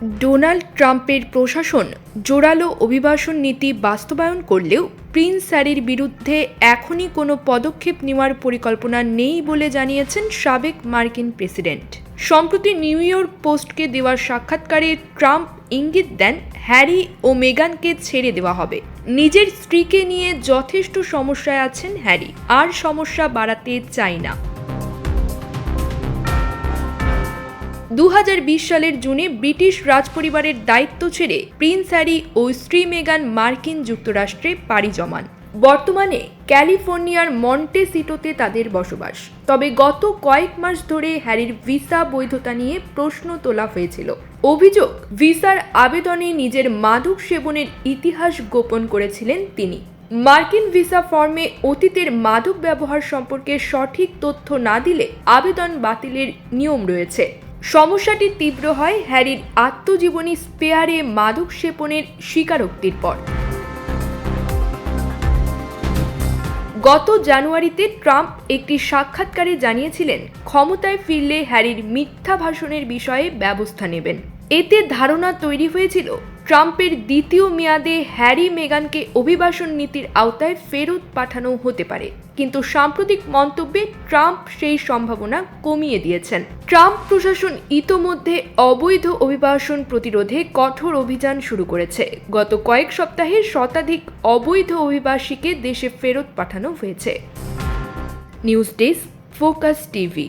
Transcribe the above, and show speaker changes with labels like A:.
A: Donald ট্রাম্পের প্রশাসন জোরালো অভিবাসন নীতি বাস্তবায়ন করলেও প্রিন্স হ্যারির বিরুদ্ধে এখনই কোনো পদক্ষেপ নেওয়ার পরিকল্পনা নেই বলে জানিয়েছেন সাবেক মার্কিন প্রেসিডেন্ট। সম্প্রতি নিউ ইয়র্ক পোস্টকে দেওয়া সাক্ষাৎকারে ট্রাম্প ইঙ্গিত দেন, হ্যারি ও মেগানকে ছেড়ে দেওয়া হবে। নিজের স্ত্রীকে নিয়ে যথেষ্ট সমস্যায় আছেন হ্যারি, আর সমস্যা বাড়াতে চাই না। দু হাজার বিশ সালের জুনে ব্রিটিশ রাজপরিবারের দায়িত্ব ছেড়ে প্রিন্স হ্যারি ও স্ত্রী মেগান মার্কিন যুক্তরাষ্ট্রে পাড়ি জমান। বর্তমানে ক্যালিফোর্নিয়ার মন্টেসিটোতে তাদের বসবাস। তবে গত কয়েক মাস ধরে হ্যারির ভিসা বৈধতা নিয়ে প্রশ্ন তোলা হয়েছিল। অভিযোগ, ভিসার আবেদনে নিজের মাদক সেবনের ইতিহাস গোপন করেছিলেন তিনি। মার্কিন ভিসা ফর্মে অতীতের মাদক ব্যবহার সম্পর্কে সঠিক তথ্য না দিলে আবেদন বাতিলের নিয়ম রয়েছে। সমস্যাটি তীব্র হয় হ্যারির আত্মজীবনী স্পেয়ারে মাদক সেপনের স্বীকারোক্তির পর। গত জানুয়ারিতে ট্রাম্প একটি সাক্ষাৎকারে জানিয়েছিলেন, ক্ষমতায় ফিরলে হ্যারির মিথ্যা ভাষণের বিষয়ে ব্যবস্থা নেবেন। এতে ধারণা তৈরি হয়েছিল ট্রাম্পের দ্বিতীয় মেয়াদে হ্যারি মেগানকে অভিবাসন নীতির আওতায় ফেরত পাঠানো হতে পারে। কিন্তু সাম্প্রতিক মন্তব্যে ট্রাম্প সেই সম্ভাবনা কমিয়ে দিয়েছেন। ট্রাম্প প্রশাসন ইতোমধ্যে অবৈধ অভিবাসন প্রতিরোধে কঠোর অভিযান শুরু করেছে। গত কয়েক সপ্তাহে শতাধিক অবৈধ অভিবাসীকে দেশে ফেরত পাঠানো হয়েছে। News desk focus TV.